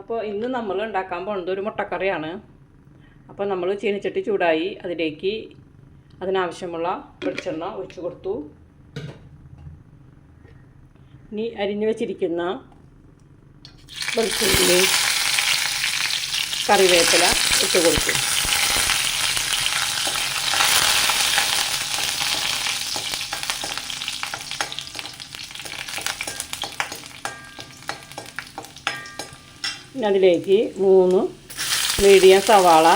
അപ്പോൾ ഇന്ന് നമ്മൾ ഉണ്ടാക്കാൻ പോകുന്നത് ഒരു മുട്ടക്കറിയാണ്. അപ്പോൾ നമ്മൾ ചീനിച്ചട്ടി ചൂടായി അതിലേക്ക് അതിനാവശ്യമുള്ള വെളിച്ചെണ്ണ ഒഴിച്ചു കൊടുത്തു. ഇനി അരിഞ്ഞു വെച്ചിരിക്കുന്ന വെളുത്തുള്ളി കറിവേപ്പില ഇട്ട് കൊടുത്തു. ഇനി അതിലേക്ക് മൂന്ന് മീഡിയം സവാള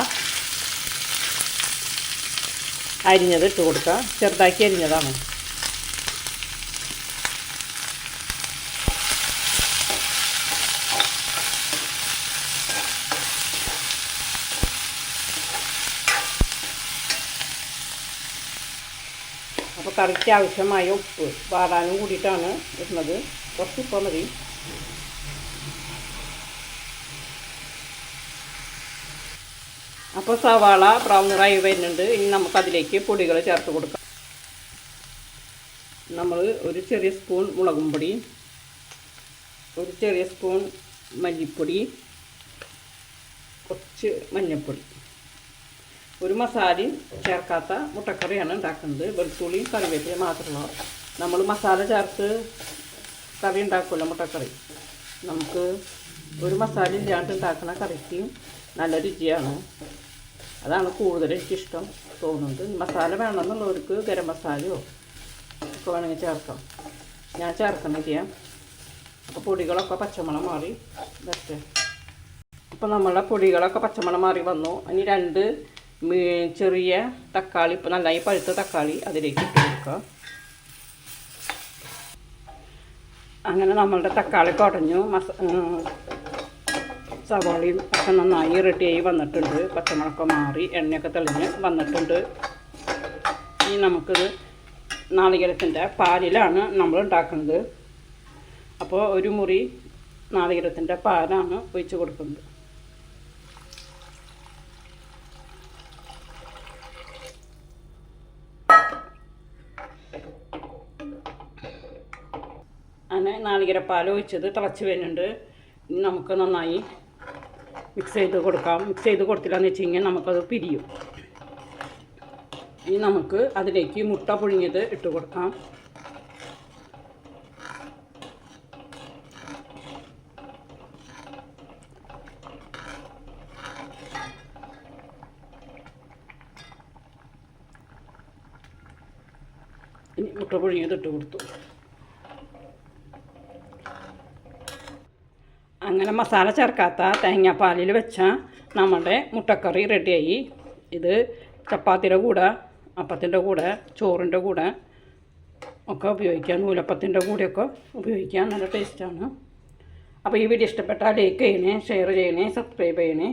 അരിഞ്ഞത് ഇട്ട് കൊടുക്കുക. ചെറുതാക്കി അരിഞ്ഞതാണ്. അപ്പോൾ കറിക്ക് ആവശ്യമായ ഉപ്പ് വാടാനും കൂടിയിട്ടാണ് ഇടുന്നത്. കുറച്ച് ഉപ്പ് മതി അപ്പോൾ സവാള ബ്രൗൺ നിറായി വരുന്നുണ്ട്. ഇനി നമുക്കതിലേക്ക് പൊടികൾ ചേർത്ത് കൊടുക്കാം. നമ്മൾ ഒരു ചെറിയ സ്പൂൺ മുളകും പൊടി ഒരു ചെറിയ സ്പൂൺ മല്ലിപ്പൊടി കുറച്ച് മഞ്ഞൾപ്പൊടി. ഒരു മസാലയും ചേർക്കാത്ത മുട്ടക്കറിയാണ് ഉണ്ടാക്കുന്നത്. വെളുത്തുള്ളിയും കറിവേപ്പിലയും മാത്രമുള്ള നമ്മൾ മസാല ചേർത്ത് കറി ഉണ്ടാക്കുമല്ലോ മുട്ടക്കറി. നമുക്ക് ഒരു മസാല ഇല്ലാണ്ട് ഉണ്ടാക്കുന്ന കറിക്കും നല്ല രുചിയാണ്. അതാണ് കൂടുതൽ എനിക്കിഷ്ടം തോന്നുന്നത്. മസാല വേണമെന്നുള്ളവർക്ക് ഗരം മസാലയോ ഒക്കെ വേണമെങ്കിൽ ചേർക്കാം. ഞാൻ ചേർക്കണില്ല അപ്പോൾ പൊടികളൊക്കെ പച്ചമണം മാറി. വരട്ടെ ഇപ്പോൾ നമ്മളെ പൊടികളൊക്കെ പച്ചമണം മാറി വന്നു. ഇനി രണ്ട് ചെറിയ തക്കാളി ഇപ്പോൾ നന്നായി പഴുത്ത തക്കാളി അതിലേക്ക് ഇട്ട് കൊടുക്കുക അങ്ങനെ നമ്മളുടെ തക്കാളി കുടഞ്ഞു മസ സവാളയും ഒക്കെ നന്നായി റെഡിയായി വന്നിട്ടുണ്ട്. പച്ചമുളകൊക്കെ മാറി എണ്ണയൊക്കെ തെളിഞ്ഞ് വന്നിട്ടുണ്ട്. ഇനി നമുക്കിത് നാളികേരത്തിന്റെ പാലിലാണ് നമ്മൾ ഉണ്ടാക്കുന്നത്. അപ്പോൾ ഒരു മുറി നാളികേരത്തിന്റെ പാലാണ് ഒഴിച്ച് കൊടുക്കുന്നത്. അങ്ങനെ നാളികേരപ്പാൽ ഒഴിച്ചത് തിളച്ച് വരുന്നുണ്ട്. ഇനി നമുക്ക് നന്നായി മിക്സ് ചെയ്ത് കൊടുക്കാം. മിക്സ് ചെയ്ത് കൊടുത്തില്ലാന്ന് വെച്ച് കഴിഞ്ഞാൽ നമുക്കത് പിരിയും. ഇനി നമുക്ക് അതിലേക്ക് മുട്ട പുഴുങ്ങിയത് ഇട്ട് കൊടുക്കാം. ഇനി മുട്ട പുഴുങ്ങിയത് ഇട്ട് കൊടുത്തു. അങ്ങനെ മസാല ചേർക്കാത്ത തേങ്ങാപ്പാലിൽ വെച്ച നമ്മുടെ മുട്ടക്കറി റെഡിയായി. ഇത് ചപ്പാത്തിയുടെ കൂടെ അപ്പത്തിന്റെ കൂടെ ചോറിന്റെ കൂടെ ഒക്കെ ഉപയോഗിക്കാം. നൂലപ്പത്തിന്റെ കൂടെയൊക്കെ ഉപയോഗിക്കാം നല്ല ടേസ്റ്റാണ് അപ്പോൾ ഈ വീഡിയോ ഇഷ്ടപ്പെട്ടാൽ ലൈക്ക് ചെയ്യണേ ഷെയർ ചെയ്യണേ സബ്സ്ക്രൈബ് ചെയ്യണേ.